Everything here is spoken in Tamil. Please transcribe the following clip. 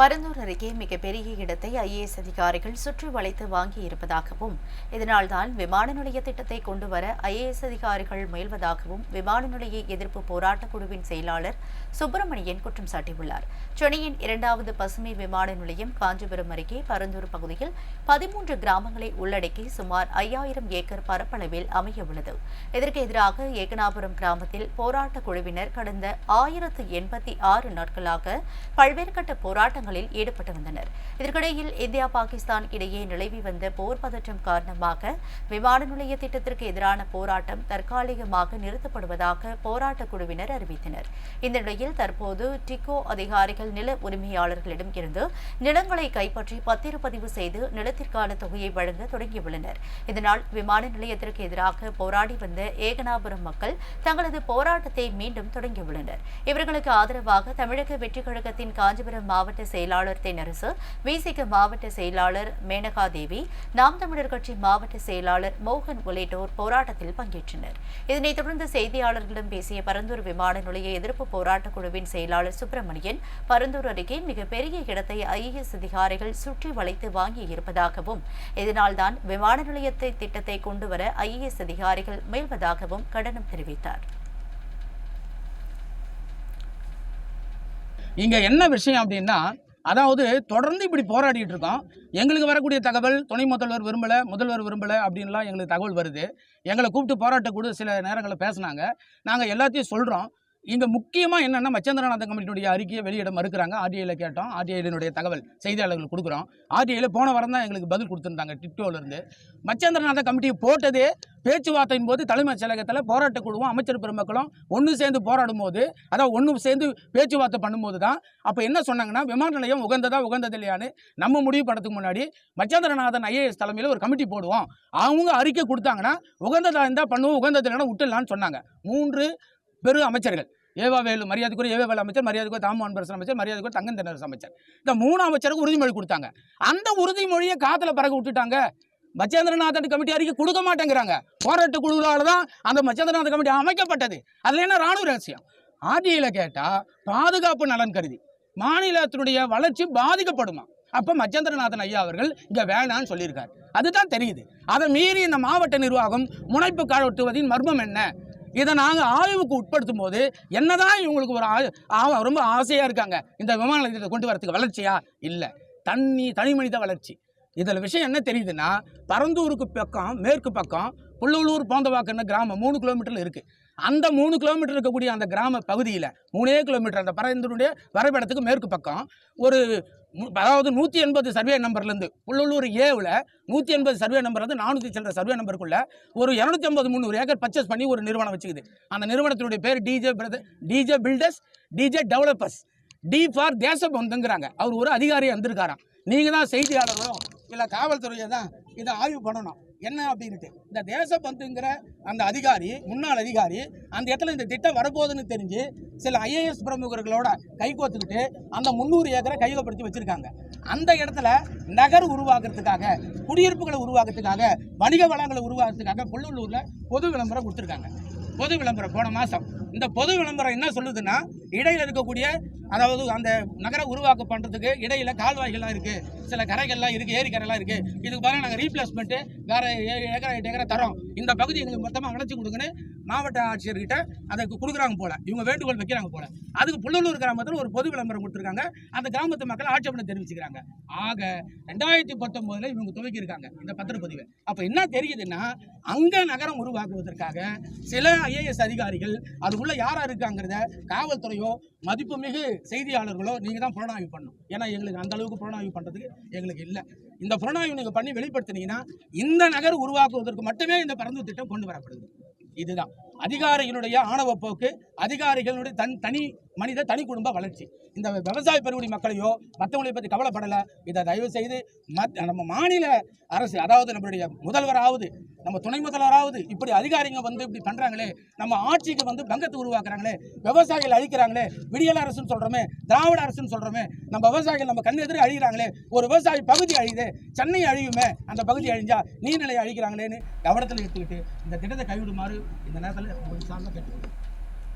பரந்தூர் அருகே மிகப்பெரிய இடத்தை ஐஏஎஸ் அதிகாரிகள் சுற்றி வளைத்து வாங்கியிருப்பதாகவும் இதனால்தான் விமான நிலைய திட்டத்தை கொண்டுவர ஐஏஎஸ் அதிகாரிகள் முயல்வதாகவும் விமான நிலைய எதிர்ப்பு போராட்டக் குழுவின் செயலாளர் சுப்பிரமணியன் குற்றம் சாட்டியுள்ளார். சென்னையின் இரண்டாவது பசுமை விமான நிலையம் காஞ்சிபுரம் அருகே பரந்தூர் பகுதியில் பதிமூன்று கிராமங்களை உள்ளடக்கி சுமார் ஐயாயிரம் ஏக்கர் பரப்பளவில் அமைய உள்ளது இதற்கு எதிராக ஏகனாபுரம் கிராமத்தில் போராட்டக் குழுவினர் கடந்த ஆயிரத்து எண்பத்தி ஆறு நாட்களாக பல்வேறு கட்ட போராட்டங்களில் ஈடுபட்டு வந்தனர். இதற்கிடையில் இந்தியா பாகிஸ்தான் இடையே நிலவி வந்த போர் பதற்றம் காரணமாக விமான நிலைய திட்டத்திற்கு எதிரான போராட்டம் தற்காலிகமாக நிறுத்தப்படுவதாக போராட்டக் குழுவினர் அறிவித்தனர். இந்த நிலையில் தற்போது டிகோ அதிகாரிகள் நில உரிமையாளர்களிடம் இருந்து நிலங்களை கைப்பற்றி பத்திரப்பதிவு செய்து நிலத்திற்கான தொகையை வழங்க தொடங்கியுள்ளனர். இதனால் விமான நிலையத்திற்கு எதிராக போராடி வந்த ஏகனாபுரம் மக்கள் தங்களது போராட்டத்தை மீண்டும் தொடங்கியுள்ளனர். இவர்களுக்கு ஆதரவாக தமிழக வெற்றி கழகத்தின் காஞ்சிபுரம் மாவட்ட செயலாளர் தென்னரசு விசிக மாவட்ட செயலாளர் மேனகா தேவி நாம் தமிழர் கட்சி மாவட்ட செயலாளர் மோகன் உள்ளிட்டோர் போராட்டத்தில் பங்கேற்றனர். இதனைத் தொடர்ந்து செய்தியாளர்களிடம் பேசிய பரந்தூர் விமான நிலைய எதிர்ப்பு போராட்டக் குழுவின் செயலாளர் சுப்பிரமணியன் பரந்தூர் அருகே மிகப்பெரிய இடத்தை ஐஏஎஸ் அதிகாரிகள் சுற்றி வளைத்து வாங்கியிருப்பதாகவும் இதனால்தான் விமான நிலையத்தை திட்டத்தை கொண்டுவர ஐஏஎஸ் அதிகாரிகள் முயல்வதாகவும் கண்டனம் தெரிவித்தார். இங்க என்ன விஷயம் அப்படின்னா அதாவது தொடர்ந்து இப்படி போராடிட்டு இருக்கோம். எங்களுக்கு வரக்கூடிய தகவல் துணை முதல்வர் விரும்பலை முதல்வர் விரும்பலை அப்படின்லாம் எங்களுக்கு தகவல் வருது. எங்களை கூப்பிட்டு போராட்ட கூட சில நேரங்களில் பேசுனாங்க. நாங்கள் எல்லாத்தையும் சொல்கிறோம் இங்கே முக்கியமாக என்னென்னா மச்சந்திரநாதன் கமிட்டியினுடைய அறிக்கையை வெளியிட மறுக்கிறாங்க. ஆர்டிஐயில் கேட்டோம். ஆர்டிஐலினுடைய தகவல் செய்தியாளர்கள் கொடுக்குறோம். ஆர்டிஐயில் போன வாரம் தான் எங்களுக்கு பதில் கொடுத்துருந்தாங்க டிட்டோவிலேருந்து மச்சந்திரநாதன் கமிட்டியை போட்டதே பேச்சுவார்த்தையின் போது தலைமைச் செயலகத்தில் போராட்ட குழுவும் அமைச்சர் பெருமக்களும் ஒன்று சேர்ந்து போராடும் போது அதாவது ஒன்று சேர்ந்து பேச்சுவார்த்தை பண்ணும்போது தான் அப்போ என்ன சொன்னாங்கன்னா விமான நிலையம் உகந்ததா உகந்தது இல்லையான்னு நம்ம முடிவு படத்துக்கு முன்னாடி மச்சந்திரநாதன் ஐஏஎஸ் தலைமையில் ஒரு கமிட்டி போடுவோம். அவங்க அறிக்கை கொடுத்தாங்கன்னா உகந்ததா இருந்தால் பண்ணுவோம் உகந்தது இல்லைன்னா விட்டுலான்னு சொன்னாங்க. மூன்று பெரு அமைச்சர்கள். ஏவா வேலு மரியாதைக்குரிய ஏவா வேலு அமைச்சர் மரியாதைக்குரிய தாமு பரசன் அமைச்சர் மரியாதைக்குரிய தங்கம் தென்னரசு அமைச்சர். இந்த மூணு அமைச்சருக்கு உறுதிமொழி கொடுத்தாங்க. அந்த உறுதிமொழியை காற்றுல பறக்க விட்டுட்டாங்க. மச்சேந்திரநாதன் கமிட்டி அறிக்கை கொடுக்க மாட்டேங்கிறாங்க. போராட்ட குழுவால் தான் அந்த மச்சேந்திரநாதன் கமிட்டி அமைக்கப்பட்டது. அதில் என்ன ராணுவ ரகசியம்? ஆர்டிஐயில் கேட்டால் பாதுகாப்பு நலன் கருதி. மாநிலத்தினுடைய வளர்ச்சி பாதிக்கப்படுமா? அப்போ மச்சேந்திரநாதன் ஐயா அவர்கள் இங்கே வேணான்னு சொல்லியிருக்காரு. அதுதான் தெரியுது. அதை மீறி இந்த மாவட்ட நிர்வாகம் முனைப்பு காட்டுவதின் மர்மம் என்ன? இதை நாங்கள் ஆய்வுக்கு உட்படுத்தும் போது என்னதான் இவங்களுக்கு ஒரு ஆ- ஆ- ரொம்ப ஆசையாக இருக்காங்க. இந்த விமான நிலையத்தை கொண்டு வரதுக்கு வளர்ச்சியா? இல்லை. தண்ணி தனி மனித வளர்ச்சி. இதில் விஷயம் என்ன தெரியுதுன்னா பரந்தூருக்கு பக்கம் மேற்கு பக்கம் புள்ளூர் போந்தவாக்குன்னு கிராமம் மூணு கிலோமீட்டரில் இருக்குது அந்த மூணு கிலோமீட்டர் இருக்கக்கூடிய அந்த கிராம பகுதியில் மூணே கிலோமீட்டர் அந்த பரந்தனுடைய வரைபடத்துக்கு மேற்கு பக்கம் ஒரு அதாவது நூற்றி எண்பது சர்வே நம்பர்லேருந்து உள்ளூர் ஏவில் நூற்றி எண்பது சர்வே நம்பர்லேருந்து நானூற்றி சென்ற சர்வே நம்பருக்குள்ளே ஒரு இரநூத்தி ஐம்பது முந்நூறு ஏக்கர் பர்ச்சேஸ் பண்ணி ஒரு நிறுவனம் வச்சுக்குது. அந்த நிறுவனத்தினுடைய பேர் DJ brother DJ builders DJ developers D for தேசபந்துங்கிறாங்க. அவர் ஒரு அதிகாரி வந்திருக்காராம் நீங்கள் தான் செய்தியாளர்களோ இல்லை காவல்துறையை தான் இதை ஆய்வு பண்ணணும். என்ன அப்படின்ட்டு இந்த தேசபந்துங்கிற அந்த அதிகாரி முன்னாள் அதிகாரி அந்த இடத்துல இந்த திட்டம் வரப்போகுதுன்னு தெரிஞ்சு சில ஐஏஎஸ் பிரமுகர்களோட கைகோத்துக்கிட்டு அந்த முந்நூறு ஏக்கரை கையகப்படுத்தி வச்சிருக்காங்க. அந்த இடத்துல நகர் உருவாக்குறதுக்காக குடியிருப்புகளை உருவாக்குறதுக்காக வணிக வளங்களை உருவாக்குறதுக்காக புள்ளூரில் பொது விளம்பரம் கொடுத்துருக்காங்க. பொது விளம்பரம் போன மாதம் இந்த பொது விளம்பரம் என்ன சொல்லுதுன்னா இடையில் இருக்கக்கூடிய அதாவது அந்த நகரம் உருவாக்க பண்ணுறதுக்கு இடையில் கால்வாய்கள்லாம் இருக்குது சில கரைகள்லாம் இருக்குது ஏரிக்கரைலாம் இருக்குது இதுக்கு பதிலாக நாங்கள் ரீப்ளேஸ்மெண்ட்டு வேறு ஏழு ஏக்கரை எட்டு ஏக்கரை தரோம். இந்த பகுதி எங்களுக்கு மொத்தமாக அணைச்சி கொடுங்கன்னு மாவட்ட ஆட்சியர்கிட்ட அதை கொடுக்குறாங்க போல. இவங்க வேண்டுகோள் வைக்கிறாங்க போல. அதுக்கு புள்ளலூர் கிராமத்தில் ஒரு பொது விளம்பரம் கொடுத்துருக்காங்க. அந்த கிராமத்து மக்கள் ஆட்சேபனை தெரிவிச்சுக்கிறாங்க. ஆக ரெண்டாயிரத்தி பத்தொம்போதில் இவங்க துவக்கியிருக்காங்க இந்த பத்திரப்பதிவை. அப்போ என்ன தெரியுதுன்னா அங்கே நகரம் உருவாக்குவதற்காக சில ஐஏஎஸ் அதிகாரிகள் அதுக்குள்ள யாராக இருக்காங்கிறத காவல்துறையோ மதிப்புமிகு செய்தியாளர்களோ நீங்கள் தான் புலனாய்வு பண்ணணும். ஏன்னா எங்களுக்கு அந்த அளவுக்கு புலனாய்வு பண்ணுறதுக்கு எங்களுக்கு இல்லை. இந்த புலனாய்வு நீங்கள் பண்ணி வெளிப்படுத்தினீங்கன்னா இந்த நகர் உருவாக்குவதற்கு மட்டுமே இந்த பரந்து திட்டம் கொண்டு வரப்படுது. இதுதான் அதிகாரிகளுடைய ஆணவ போக்கு அதிகாரிகளுடைய தன் தனி மனித தனி குடும்ப வளர்ச்சி. இந்த விவசாய பெருங்குடி மக்களையோ மற்றவங்களை பற்றி கவலைப்படலை. இதை தயவு செய்து மத் நம்ம மாநில அரசு அதாவது நம்மளுடைய முதல்வராவது நம்ம துணை முதல்வராவது இப்படி அதிகாரிங்க வந்து இப்படி பண்ணுறாங்களே நம்ம ஆட்சிக்கு வந்து பங்கத்தை உருவாக்குறாங்களே விவசாயிகள் அழிக்கிறாங்களே விடியல் அரசுன்னு சொல்கிறோமே திராவிட அரசுன்னு சொல்கிறோமே நம்ம விவசாயிகள் நம்ம கண் எதிரே அழிகிறாங்களே ஒரு விவசாயி பகுதி அழியுது சென்னை அழியுமே அந்த பகுதி அழிஞ்சா நீர்நிலை அழிக்கிறாங்களேன்னு கவனத்தில் எடுத்துக்கிட்டு இந்த திட்டத்தை கைவிடுமாறு இந்த நேரத்தில் சார்ந்த கேட்டுக்கொள்கிறேன்